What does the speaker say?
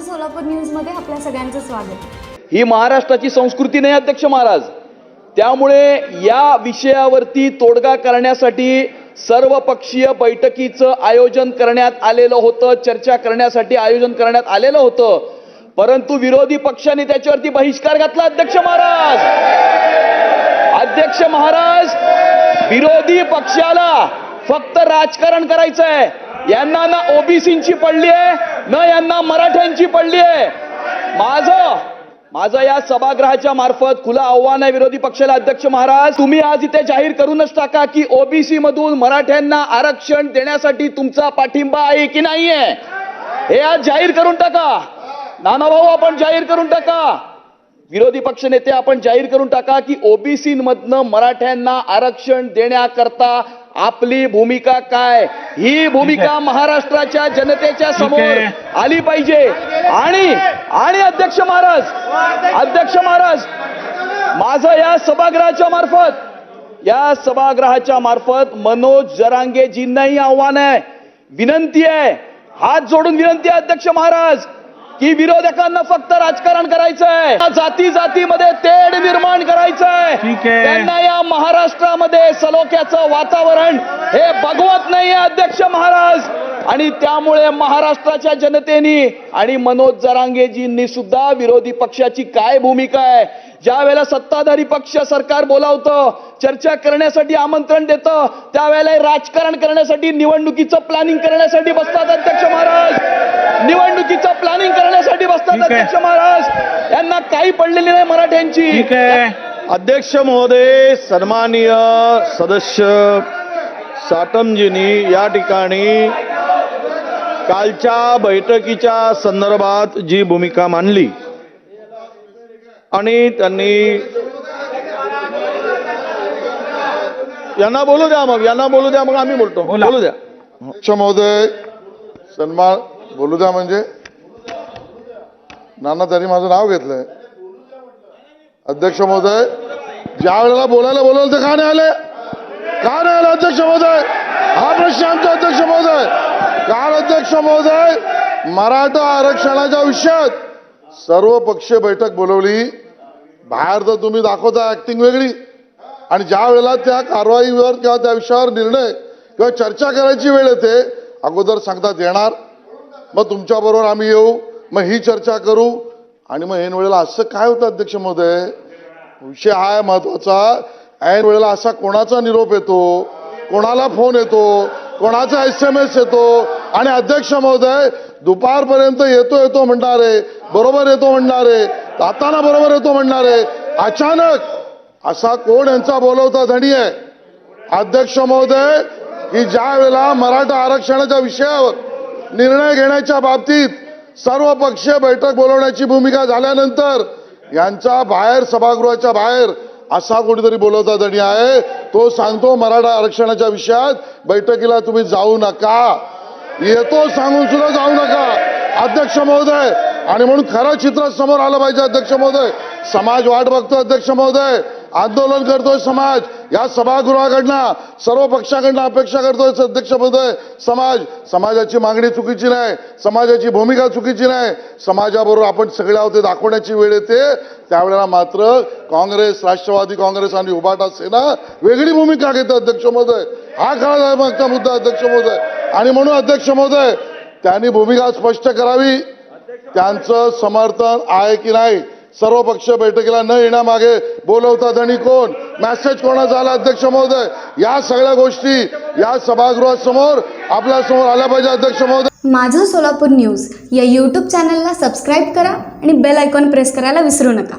सोलापूर न्यूजमध्ये आपल्या सगळ्यांचं स्वागत. ही महाराष्ट्राची संस्कृती नाही अध्यक्ष महाराज. त्यामुळे या विषयावरती तोडगा करण्यासाठी सर्वपक्षीय बैठकीचं आयोजन करण्यात आलेलं होतं चर्चा करण्यासाठी आयोजन करण्यात आलेलं होतं. परंतु विरोधी पक्षाने त्याच्यावरती बहिष्कार घातला अध्यक्ष महाराज. अध्यक्ष महाराज विरोधी पक्षाला फक्त राजकारण करायचं आहे यांना ना ओबीसीची पडली आहे न यांना मराठ्यांची पडली आहे. माझं माझं या सभागृहाच्या मार्फत खुलं आव्हान आहे विरोधी पक्षाला अध्यक्ष महाराज. तुम्ही आज इथे जाहीर करूनच टाका की ओबीसी मधून मराठ्यांना आरक्षण देण्यासाठी तुमचा पाठिंबा आहे की नाहीये? हे आज जाहीर करून टाका. नाना भाऊ आपण जाहीर करून टाका. विरोधी पक्ष नेते आपण जाहीर करून टाका की ओबीसी मधनं मराठ्यांना आरक्षण देण्याकरता आपली भूमिका काय? ही भूमिका महाराष्ट्राच्या जनतेच्या समोर. आली पाहिजे. आणि आणि अध्यक्ष महाराज अध्यक्ष महाराज माझं या सभागृहाच्या मार्फत या सभागृहाच्या मार्फत मनोज जरांगेजींनाही आव्हान आहे. विनंती आहे. हात जोडून विनंती आहे अध्यक्ष महाराज. की विरोधकांना फक्त राजकारण करायचं आहे जाती जातीमध्ये तेढ निर्माण करायचं आहे ठीक आहे. त्यांना या महाराष्ट्रामध्ये सलोख्याचं वातावरण हे बघवत नाहीये अध्यक्ष महाराज. आणि त्यामुळे महाराष्ट्राच्या जनतेनी आणि मनोज जरांगेजींनी सुद्धा विरोधी पक्षाची काय भूमिका आहे? ज्या वेळेला सत्ताधारी पक्ष सरकार बोलावतं चर्चा करण्यासाठी आमंत्रण देतं त्यावेळेला राजकारण करण्यासाठी निवडणुकीचं प्लॅनिंग करण्यासाठी बसतात अध्यक्ष महाराज. निवडणुकीचं प्लॅनिंग करण्यासाठी बसतात. अध्यक्ष महाराज. यांना काही पडलेली नाही मराठ्यांची. ठीक आहे. अध्यक्ष महोदय सन्माननीय सदस्य साटमजींनी या ठिकाणी कालच्या बैठकीच्या संदर्भात जी भूमिका मांडली आणि त्यांनी यांना बोलू द्या मग यांना बोलू द्या मग आम्ही बोलतो. बोला. द्या. अध्यक्ष महोदय सन्मान बोलू द्या म्हणजे. नाना त्यांनी माझं नाव घेतलंय. अध्यक्ष महोदय ज्या वेळेला बोलायला बोलवलं ते का नाही आले? का नाही आले अध्यक्ष महोदय? हा प्रश्न आमचा अध्यक्ष महोदय. काल अध्यक्ष महोदय मराठा आरक्षणाच्या विषयात सर्व पक्षीय बैठक बोलवली. बाहेर तर तुम्ही दाखवता ऍक्टिंग वेगळी. आणि ज्या वेळेला त्या कारवाईवर किंवा त्या विषयावर निर्णय किंवा चर्चा करायची वेळ येते अगोदर सांगतात येणार. मग तुमच्याबरोबर आम्ही येऊ मग ही चर्चा करू. आणि मग ऐन वेळेला असं काय होतं अध्यक्ष महोदय? विषय हा आहे महत्त्वाचा ऐन वेळेला असा कोणाचा निरोप येतो? कोणाला फोन येतो कोणाचा एस एम एस येतो आणि अध्यक्ष महोदय दुपारपर्यंत येतो येतो म्हणणार आहे बरोबर येतो म्हणणार आहे जाताना बरोबर येतो म्हणणार आहे अचानक असा कोण यांचा बोलवता धनी आहे अध्यक्ष महोदय की ज्या वेळेला मराठा आरक्षणाच्या विषयावर निर्णय घेण्याच्या बाबतीत सर्व पक्षीय बैठक बोलवण्याची भूमिका झाल्यानंतर यांचा बाहेर सभागृहाच्या बाहेर असा कुठेतरी बोलवता आणि आहे तो सांगतो मराठा आरक्षणाच्या विषयात बैठकीला तुम्ही जाऊ नका. येतो सांगून सुद्धा जाऊ नका अध्यक्ष महोदय. आणि म्हणून खरं चित्र समोर आलं पाहिजे अध्यक्ष महोदय. समाज वाट बघतो अध्यक्ष महोदय. आंदोलन करतोय समाज. या सभागृहाकडनं सर्व पक्षाकडनं अपेक्षा करतोय अध्यक्षपद समाज समाजाची मागणी चुकीची नाही समाजाची भूमिका चुकीची नाही. समाजाबरोबर आपण सगळे आहोत दाखवण्याची वेळ येते. त्यावेळेला मात्र काँग्रेस राष्ट्रवादी काँग्रेस आणि उभाटा सेना वेगळी भूमिका घेते अध्यक्ष महोदय. हा खरा मागचा मुद्दा अध्यक्ष महोदय. आणि म्हणून अध्यक्ष महोदय त्यांनी भूमिका स्पष्ट करावी. त्यांचं समर्थन आहे की नाही? सर्व पक्ष बैठकीला न येण्यामागे बोलवतात आणि कोण? मॅसेज कोणाचा आला अध्यक्ष महोदय? या सगळ्या गोष्टी या सभागृहासमोर आपल्यासमोर आल्या पाहिजे अध्यक्ष महोदय. माझं सोलापूर न्यूज या यूट्यूब चॅनलला सबस्क्राईब करा आणि बेल आयकॉन प्रेस करायला विसरू नका.